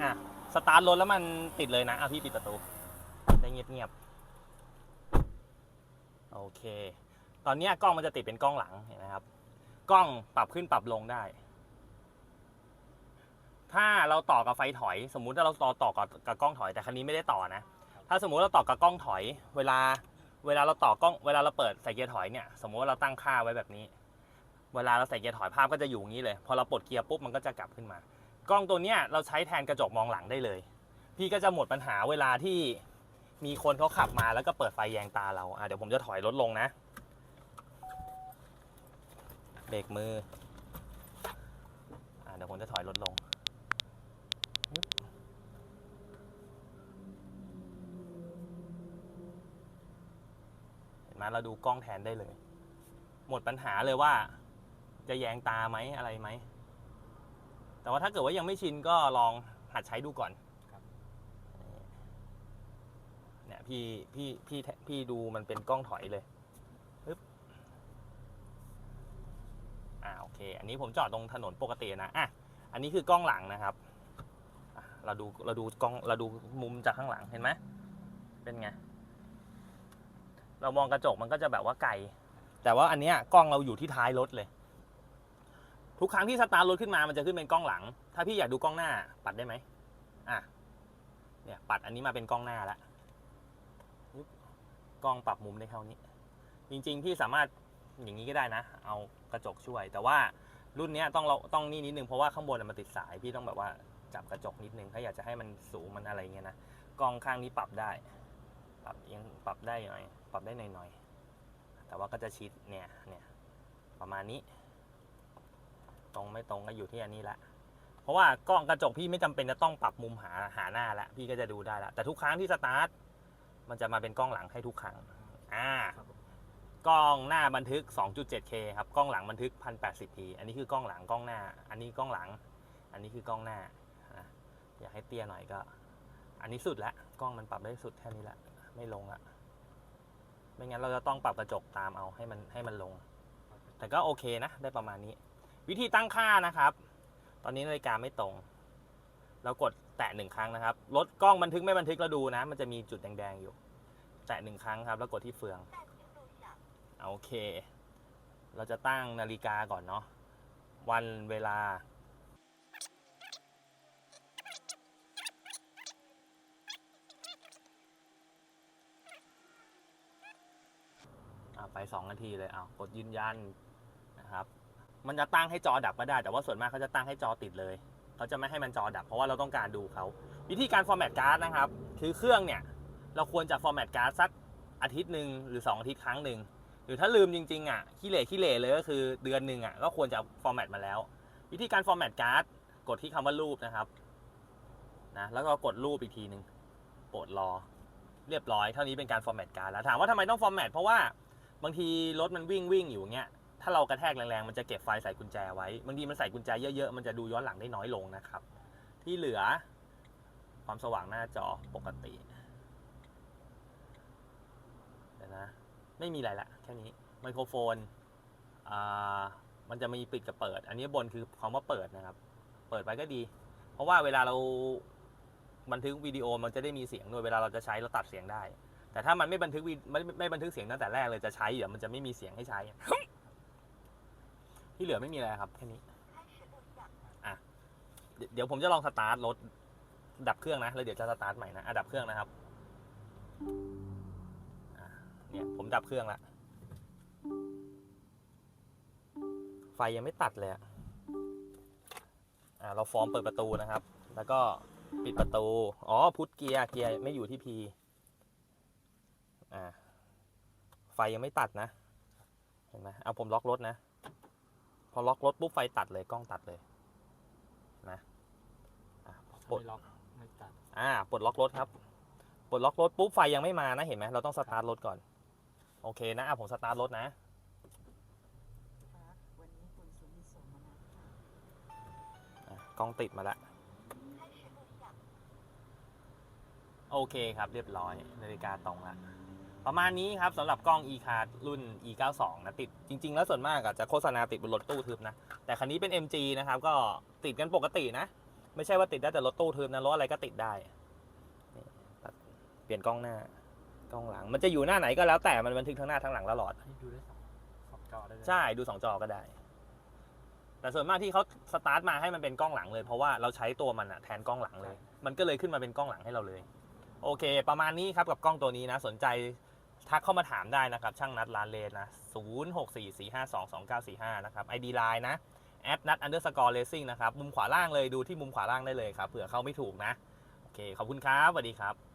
อะสตาร์ทรถแล้วมันติดเลยนะอะพี่ปิดประตูได้เงียบๆโอเค ตอนนี้กล้องมันจะติดเป็นกล้องหลังเห็นไหมครับ กล้องปรับขึ้นปรับลงได้ ถ้าเราต่อกับไฟถอย สมมุติถ้าเราต่อต่อกับกับกล้องถอยแต่คันนี้ไม่ได้ต่อนะ ถ้าสมมุติเราต่อกับกล้องถอย เวลาเวลาเราต่อกล้องเวลาเราเปิดใส่เกียร์ถอยเนี่ยสมมติว่าเราตั้งค่าไว้แบบนี้ เวลาเราใส่เกียร์ถอยภาพก็จะอยู่อย่างนี้เลย พอเราปลดเกียร์ปุ๊บมันก็จะกลับขึ้นมา กล้องตัวเนี้ยเราใช้แทนกระจกมองหลังได้เลย พี่ก็จะหมดปัญหาเวลาที่มีคนเขาขับมาแล้วก็เปิดไฟแยงตาเราอะเดี๋ยวผมจะถอยรถลงนะเบรกมืออะเดี๋ยวผมจะถอยรถลงเห็นไหมเราดูกล้องแทนได้เลย หมดปัญหาเลยว่า จะแยงตาไหมอะไรไหม แต่ว่าถ้าเกิดว่ายังไม่ชินก็ลองหัดใช้ดูก่อนครับเนี่ยพี่พี่พี่พี่ดูมันเป็นกล้องถอยเลยปึ๊บอ่าโอเค อันนี้ผมจอดตรงถนนปกตินะอะอันนี้คือกล้องหลังนะครับอะเราดูเราดูกล้องเราดูมุมจากข้างหลังเห็นไหมเป็นไง เรามองกระจกมันก็จะแบบว่าไกล แต่ว่าอันเนี้ยกล้องเราอยู่ที่ท้ายรถเลย ทุกครั้งที่สตาร์ทรถขึ้นมามันจะขึ้นเป็นกล้องหลัง ถ้าพี่อยากดูกล้องหน้าปัดได้ไหมอะเนี่ยปัดอันนี้มาเป็นกล้องหน้าแล้วกล้องปรับมุมได้เท่านี้ จริงๆพี่สามารถอย่างนี้ก็ได้นะ เอากระจกช่วย แต่ว่ารุ่นนี้ต้องเราต้องนี่นิดนึงเพราะว่าข้างบนมันติดสายพี่ต้องแบบว่าจับกระจกนิดนึงถ้าอยากจะให้มันสูงมันอะไรเงี้ยนะกล้องข้างนี้ปรับได้ ปรับยังปรับได้หน่อย ปรับได้หน่อยๆแต่ว่าก็จะชิดเนี่ยเนี่ยประมาณนี้ ตรงไม่ตรงก็อยู่ที่อันนี้ละ เพราะว่ากล้องกระจกพี่ไม่จำเป็นจะต้องปรับมุมหาหาหน้าละพี่ก็จะดูได้ละแต่ทุกครั้งที่สตาร์ทมันจะมาเป็นกล้องหลังให้ทุกครั้งอ่ากล้องหน้าบันทึก 2.7K ครับกล้องหลังบันทึก 1080p อันนี้คือกล้องหลังกล้องหน้า อันนี้กล้องหลัง อันนี้คือกล้องหน้าอยากให้เตี้ยหน่อยก็ อันนี้สุดละกล้องมันปรับได้สุดแค่นี้ละไม่ลงละไม่งั้นเราจะต้องปรับกระจกตามเอาให้มันให้มันลง แต่ก็โอเคนะ ได้ประมาณนี้ วิธีตั้งค่านะครับ ตอนนี้นาฬิกาไม่ตรง เรากดแตะหนึ่งครั้งนะครับรถกล้องบันทึกไม่บันทึกเราดูนะ มันจะมีจุดแดงๆอยู่ แตะหนึ่งครั้งครับ แล้วกดที่เฟืองโอเค เราจะตั้งนาฬิกาก่อนเนาะวันเวลาไปสองนาทีเลยเอากดยืนยัน มันจะตั้งให้จอดับก็ได้ แต่ว่าส่วนมากเขาจะตั้งให้จอติดเลย เขาจะไม่ให้มันจอดับ เพราะว่าเราต้องการดูเขา วิธีการฟอร์แมตการ์ดนะครับ คือเครื่องเนี่ย เราควรจะฟอร์แมตการ์ดสักอาทิตย์หนึ่งหรือ 2 อาทิตย์ครั้งหนึ่ง หรือถ้าลืมจริงๆอะขี้เหร่ขี้เหร่เลยก็คือเดือนหนึ่งอะก็ควรจะฟอร์แมตมาแล้ว วิธีการฟอร์แมตการ์ดกดที่คำว่ารูปนะครับนะแล้วก็กดรูปอีกทีหนึ่งโปรดรอ เรียบร้อยเท่านี้เป็นการฟอร์แมตการ์ดแล้วถามว่าทำไมต้องฟอร์แมตเพราะว่าบางทีรถมันวิ่งวิ่งอยู่เงี้ย ถ้าเรากระแทกแรงๆ มันจะเก็บไฟล์ใส่กุญแจไว้ บางทีมันใส่กุญแจเยอะๆ มันจะดูย้อนหลังได้น้อยลงนะครับ ที่เหลือความสว่างหน้าจอปกติเดี๋ยวนะ ไม่มีอะไรละแค่นี้ ไมโครโฟน อ่า มันจะมีปิดกับเปิด อันนี้บนคือคำว่าเปิดนะครับ เปิดไว้ก็ดี เพราะว่าเวลาเราบันทึกวิดีโอมันจะได้มีเสียงด้วยเวลาเราจะใช้เราตัดเสียงได้ แต่ถ้ามันไม่บันทึกวิไม่ไม่ไม่บันทึกเสียงตั้งแต่แรกเลยจะใช้เดี๋ยวมันจะไม่มีเสียงให้ใช้ ที่เหลือไม่มีอะไรครับแค่นี้อะเดี๋ยวเดี๋ยวผมจะลองสตาร์ทรถดับเครื่องนะแล้วเดี๋ยวจะสตาร์ทใหม่นะอะดับเครื่องนะครับอะเนี่ยผมดับเครื่องละไฟยังไม่ตัดเลยอะอะเราฟอร์มเปิดประตูนะครับ แล้วก็ปิดประตู อ๋อ พุทเกียร์ เกียร์ไม่อยู่ที่พีอ่า ไฟยังไม่ตัดนะ เห็นไหมเอาผมล็อกรถนะ พอล็อกรถปุ๊บไฟตัดเลยกล้องตัดเลยนะอะปลดไม่ล็อกไม่ตัดอ่าปลดล็อกรถครับปลดล็อกรถปุ๊บไฟยังไม่มานะเห็นไหมเราต้องสตาร์ทรถก่อน โอเคนะอะผมสตาร์ทรถนะครับวันนี้คุณสุมิส่งมานะอะกล้องติดมาแล้วโอเคครับเรียบร้อยนาฬิกาตรงละ ประมาณนี้ครับสำหรับกล้อง e card รุ่น e 9 2นะติดจริง ๆ แล้วส่วนมากอะจะโฆษณาติดบนรถตู้ทึบนะ แต่คันนี้เป็น MG นะครับ ก็ติดกันปกตินะ ไม่ใช่ว่าติดได้แต่รถตู้ทึบนะรถอะไรก็ติดได้นี่ตัดเปลี่ยนกล้องหน้ากล้องหลัง มันจะอยู่หน้าไหนก็แล้วแต่มันบันทึกทั้งหน้าทั้งหลังตลอดอันนี้ดูได้สองสองจอได้เลยใช่ดูสองจอก็ได้ แต่ส่วนมากที่เขาสตาร์ทมาให้มันเป็นกล้องหลังเลยเพราะว่าเราใช้ตัวมันอะแทนกล้องหลังเลย มันก็เลยขึ้นมาเป็นกล้องหลังให้เราเลย โอเค ประมาณนี้ครับกับกล้องตัวนี้นะสนใจ ทักเข้ามาถามได้นะครับ ช่างนัดลานเลนนะ 0 6 4 4 5 2 2 9 4 5 นะครับ ID Line นะแอดนัด underscore racing นะครับ มุมขวาล่างเลยดูที่มุมขวาล่างได้เลยครับเผื่อเข้าไม่ถูกนะ โอเค ขอบคุณครับสวัสดีครับ